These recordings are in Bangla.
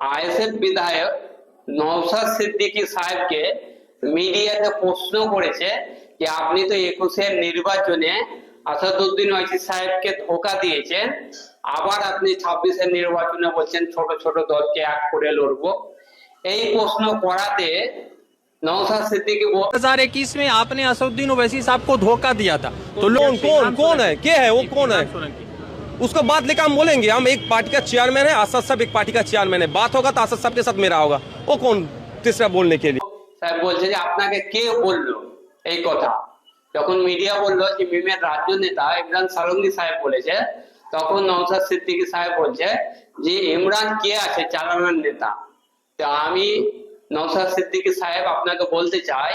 আইএসএফ বিধায়ক নওশাদ সিদ্দিকী সাহেবকে মিডিয়াতে প্রশ্ন করেছে যে আপনি তো একুশের নির্বাচনে আসাদুদ্দিন ওয়াইসি সাহেবকে ধোকা দিয়েছেন আবার আপনি ছাব্বিশের নির্বাচনে বলছেন ছোট ছোট দলকে এক করে লড়বো এই প্রশ্ন করাতে নওশাদ সিদ্দিকী বল- 2021 में आपने असदुद्दीन ओवैसी साहब को धोखा दिया था तो लोग कौन कौन कौन है क्या है वो कौन है उसको बात लेकर हम बोलेंगे हम एक पार्टी का चेयरमैन है आसद साहब एक पार्टी का चेयरमैन है बात होगा तो आसद साहब के साथ मेरा होगा वो कौन तीसरा बोलने के लिए স্যার বলছে যে আপনাকে কে বললো এই কথা যখন মিডিয়া বললো যে মিমের রাজ্য নেতা ইমরান সালঙ্গি সাহেব বলেছে তখন নওশাদ সিদ্দিকী সাহেব বলছে যে ইমরান কে আছে চালানোর নেতা তো আমি নওশাদ সিদ্দিকী সাহেব আপনাকে বলতে চাই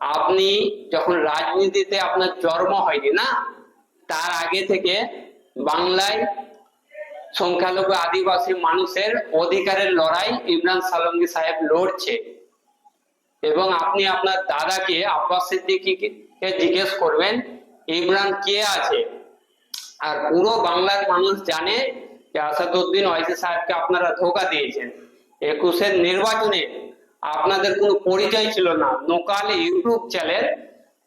আপনি যখন রাজনীতিতে আপনার জন্ম হয়নি না তার আগে থেকে বাংলায় সংখ্যালঘু আদিবাসী মানুষের অধিকারের লড়াই ইমরান সালঙ্গি সাহেব লড়ছে। এবং আপনি আপনার দাদাকে, আব্বাস সিদ্দিকীকে জিজ্ঞেস করবেন, ইমরান কে আছে? আর পুরো বাংলার মানুষ জানে যে আসাদুদ্দিন ওয়াইসি সাহেবকে আপনারা ধোকা দিয়েছেন। একুশের নির্বাচনে আপনাদের কোনো পরিচয় ছিল না। লোকাল ইউটিউব চ্যানেল,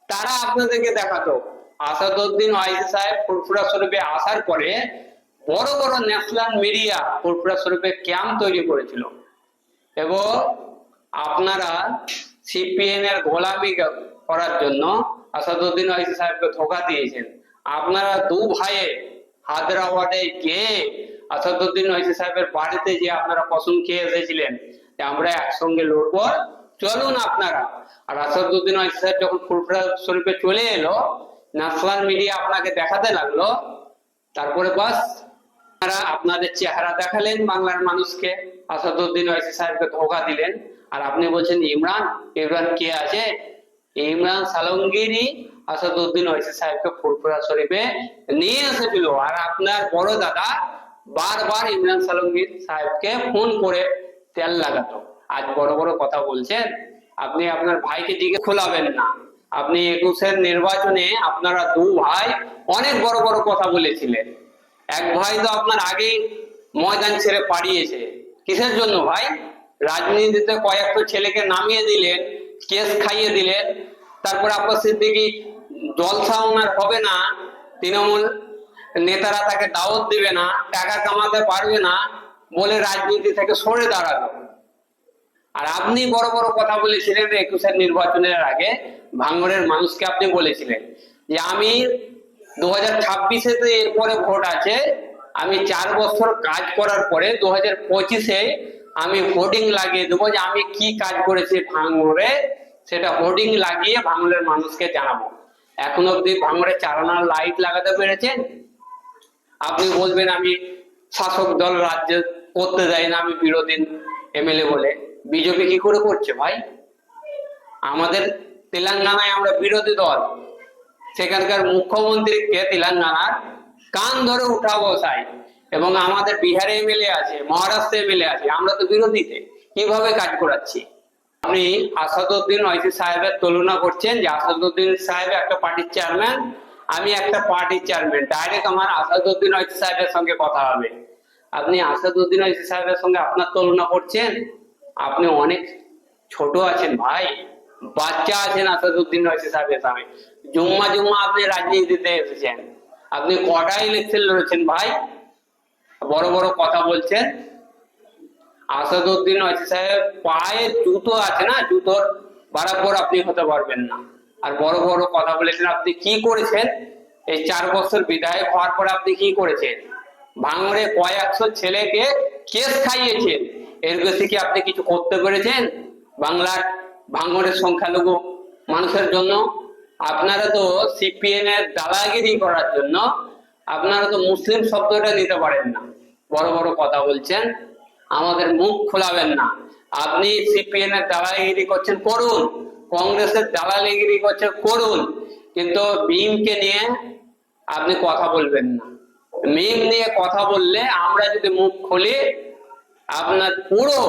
তারা আপনাদেরকে দেখাতো। আসাদুদ্দিন ওয়াইসি সাহেব ফুরফুরা শরীফে আসার পরে বড় বড় ন্যাশনাল মিডিয়া ফুরফুরা স্বরূপে ক্যাম্প তৈরি করেছিল। এবং আপনারা সিপিএম এর গোলামি করার জন্য আসাদুদ্দিন ওয়াইসি সাহেবকে ধোকা দিয়েছেন। আপনারা দু ভাইয়ে হায়দ্রাবাদে গিয়ে আসাদুদ্দিন ওয়াইসি সাহেবের বাড়িতে যে আপনারা কসম খেয়ে এসেছিলেন যে আমরা একসঙ্গে লড়বো। চলুন আপনারা। আর আসাদুদ্দিন ওয়াইসি সাহেব যখন ফুরফুরা শরীফে চলে এলো ন্যাশনাল মিডিয়া আপনাকে দেখাতে লাগল। তারপরে বাস, আপনারা আপনাদের চেহারা দেখালেন, বাংলার মানুষকে। আসাদুদ্দিন ওয়াইসি সাহেবকে ধোকা দিলেন। আর আপনি বলছেন, ইমরান ইমরান কে আছে? ইমরান সালঙ্গিরি আসাদুদ্দিন ওয়াইসি সাহেবকে ফুরফুরা শরীফে নিয়ে এসেছিল আর আপনার বড় দাদা বারবার ইমরান সালঙ্গীর সাহেবকে ফোন করে তেল লাগাতো। আজ বড় বড় কথা বলছেন। আপনি আপনার ভাইকে দিকে খোলাবেন না। আপনি একুশের নির্বাচনে আপনারা দু ভাই অনেক বড় বড় কথা বলেছিলেন। এক ভাই তো আপনার আগেই ময়দান ছেড়ে পাড়িয়েছে। কিসের জন্য ভাই? রাজনীতিতে কয়েকটা ছেলেকে নামিয়ে দিলেন, কেস খাইয়ে দিলেন। তারপর আব্বাস সিদ্দিকি জলসা ওনার হবে না, তৃণমূল নেতারা তাকে দাওয়াত দিবে না, টাকা কামাতে পারবে না বলে রাজনীতি থেকে সরে দাঁড়াল। আর আপনি বড় বড় কথা বলেছিলেন একুশের নির্বাচনের আগে ভাঙড়ের মানুষকে আপনি বলেছিলেন যে আমি দু হাজার ছাব্বিশে তো এরপরে ভোট আছে, আমি চার বছর কাজ করার পরে দু হাজার পঁচিশে আমি হোর্ডিং লাগিয়ে দেবো যে আমি কি কাজ করেছি ভাঙড়ে, সেটা হোর্ডিং লাগিয়ে ভাঙড়ের মানুষকে জানাব। এখন অব্দি ভাঙড়ে চালানোর লাইট লাগাতে পেরেছেন? আপনি বলবেন আমি শাসক দল রাজ্য করতে দেয় না, আমি বিরোধী এমএলএ বলে। বিজেপি কি করে করছে ভাই? আমাদের তেলেঙ্গানায় আমরা বিরোধী দল। সেখানকার মুখ্যমন্ত্রীকে তেলেঙ্গানার? কান ধরে উঠা বসাই এবং আমাদের বিহারে এমএলএ আছে, মহারাষ্ট্রে এমএলএ আছে, আমরা তো বিরোধীতে। কীভাবে কাজ করাচ্ছি? আপনি আসাদুদ্দিন ওয়াইসি সাহেবের তুলনা করছেন যে আসাদুদ্দিন সাহেব একটা পার্টির চেয়ারম্যান, আমি একটা পার্টির চেয়ারম্যান। ডাইরেক্ট আমার আসাদুদ্দিন ওয়াইসি সাহেবের সঙ্গে কথা হবে। আপনি আসাদুদ্দিন ওয়াইসি সাহেবের সঙ্গে আপনার তুলনা করছেন? আপনি অনেক ছোট আছেন ভাই, বাচ্চা আছেন আসাদুদ্দিন ওয়াইসি সাহেবের সামনে জুম্মা জুম্মা আপনি রাজনীতিতে এসেছেন। আপনি কটা ইলেকশন লড়েছেন ভাই? বড় বড় কথা বলছেন। আসাদুদ্দিন ওয়াইসি সাহেব পায়ে জুতো আছে না? জুতোর বরাবর আপনি হতে পারবেন না। আর বড় বড় কথা বলেছেন, আপনি কি করেছেন? এই চার বছর বিধায়ক হওয়ার পরে আপনি কি করেছেন? ভাঙড়ে কয়েকশো ছেলেকে কেস খাইয়েছেন। এর বেশি কি আপনি কিছু করতে পেরেছেন? বাংলার ভাঙড়ের সংখ্যালঘু মানুষের জন্য? আপনারা তো সিপিএন এর দালাগিরি করার জন্য, আপনারা তো মুসলিম শব্দটা নিতে পারেন না। বড় বড় কথা বলছেন, আমাদের মুখ খোলাবেন না। আপনি সিপিএন এর দালালিগিরি করছেন, করুন। কংগ্রেসের দালালিগিরি করছেন, করুন। কিন্তু বিমকে নিয়ে আপনি কথা বলবেন না। মিম নিয়ে কথা বললে আমরা যদি মুখ খুলি আপনার পুরো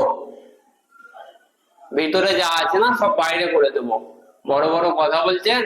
ভিতরে যা আছে না সব বাইরে করে দেবো। বড় বড় কথা বলছেন?